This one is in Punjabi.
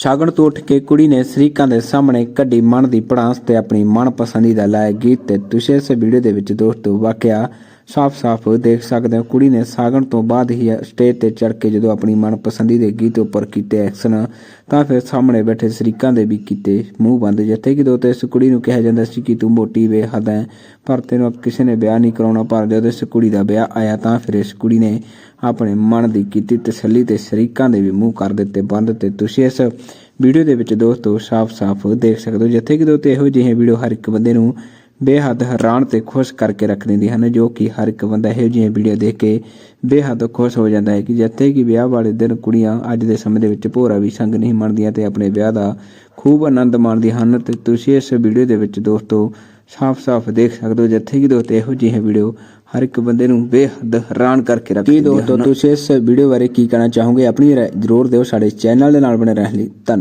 ਸ਼ਾਗਣ ਤੋਂ ਉੱਠ ਕੇ ਕੁੜੀ ਨੇ ਸਰੀਕਾਂ ਦੇ ਸਾਹਮਣੇ ਕੱਢੀ ਮਨ ਦੀ ਪੜਾਂਸ ਤੇ ਆਪਣੀ ਮਨਪਸੰਦੀਦਾ ਲਾਇਕ ਗੀਤ ਤੇ ਤੁਸੀਂ ਇਸ ਵੀਡੀਓ ਦੇ ਵਿੱਚ ਦੋਸਤੋ ਵਾਕਿਆ ਸਾਫ਼-ਸਾਫ਼ ਦੇਖ ਸਕਦੇ ਹੋ। ਕੁੜੀ ਨੇ ਸਾਗਣ ਤੋਂ ਬਾਅਦ ਹੀ ਸਟੇਜ ਤੇ ਚੜ ਕੇ ਜਦੋਂ ਆਪਣੀ ਮਨਪਸੰਦੀ ਦੇ ਗੀਤ ਉੱਪਰ ਕੀਤੇ ਐਕਸ਼ਨ, ਤਾਂ ਫਿਰ ਸਾਹਮਣੇ ਬੈਠੇ ਸਰੀਕਾਂ ਦੇ ਵੀ ਕੀਤੇ ਮੂੰਹ ਬੰਦ। ਜਿੱਥੇ ਕਿ ਦੋ 'ਤੇ ਇਸ ਕੁੜੀ ਨੂੰ ਕਿਹਾ ਜਾਂਦਾ ਸੀ ਕਿ ਤੂੰ ਮੋਟੀ ਬੇਹੱਦ ਹੈ ਪਰ ਤੈਨੂੰ ਕਿਸੇ ਨੇ ਵਿਆਹ ਨਹੀਂ ਕਰਾਉਣਾ, ਪਰ ਜਦੋਂ ਇਸ ਕੁੜੀ ਦਾ ਵਿਆਹ ਆਇਆ, ਤਾਂ ਫਿਰ ਇਸ ਕੁੜੀ ਨੇ ਆਪਣੇ ਮਨ ਦੀ ਕੀਤੀ ਤਸੱਲੀ ਤੇ ਸ਼ਰੀਕਾਂ ਦੇ ਵੀ ਮੂੰਹ ਕਰ ਦਿੱਤੇ ਬੰਦ ਤੇ ਤੁਸੀਂ ਇਸ ਵੀਡੀਓ ਦੇ ਵਿੱਚ ਦੋਸਤੋ ਸਾਫ਼-ਸਾਫ਼ ਦੇਖ ਸਕਦੇ ਹੋ। ਜਿੱਥੇ ਕਿ ਦੋ 'ਤੇ ਇਹੋ ਜਿਹੇ ਵੀਡੀਓ ਹਰ ਇੱਕ ਬੰਦੇ ਨੂੰ ਬੇਹੱਦ ਹੈਰਾਨ ਤੇ ਖੁਸ਼ ਕਰਕੇ ਰੱਖ ਦਿੰਦੀ ਹਨ ਜੋ ਕਿ ਹਰ ਇੱਕ ਬੰਦਾ ਇਹੋ ਜਿਹੇ ਵੀਡੀਓ ਦੇਖ ਕੇ ਬੇਹੱਦ ਖੁਸ਼ ਹੋ ਜਾਂਦਾ ਹੈ ਕਿ ਜਿੱਥੇ ਕਿ ਵਿਆਹ ਵਾਲੇ ਦਿਨ ਕੁੜੀਆਂ ਅੱਜ ਦੇ ਸਮੇਂ ਦੇ ਵਿੱਚ ਭੋਰਾ ਵੀ ਸੰਗ ਨਹੀਂ ਮੰਨਦੀਆਂ ਤੇ ਆਪਣੇ ਵਿਆਹ ਦਾ ਖੂਬ ਆਨੰਦ ਮਾਣਦੀਆਂ ਹਨ। ਤੇ ਤੁਸੀਂ ਇਸ ਵੀਡੀਓ ਦੇ ਵਿੱਚ ਦੋਸਤੋ ਸਾਫ਼-ਸਾਫ਼ ਦੇਖ ਸਕਦੇ ਹੋ ਜਿੱਥੇ ਕਿ ਦੋਸਤੋ ਇਹੋ ਜਿਹੇ ਵੀਡੀਓ ਹਰ ਇੱਕ ਬੰਦੇ ਨੂੰ ਬੇਹੱਦ ਹੈਰਾਨ ਕਰਕੇ ਰੱਖ ਦਿੰਦੀਆਂ ਹਨ। ਦੋਸਤੋ ਤੁਸੀਂ ਇਸ ਵੀਡੀਓ ਬਾਰੇ ਕੀ ਕਹਿਣਾ ਚਾਹੋਗੇ? ਆਪਣੀ ਰਾਏ ਜ਼ਰੂਰ ਦਿਓ ਸਾਡੇ ਚੈਨਲ ਦੇ ਨਾਲ ਬਣੇ ਰਹਿਣ ਲਈ। ਧੰਨਵਾਦ।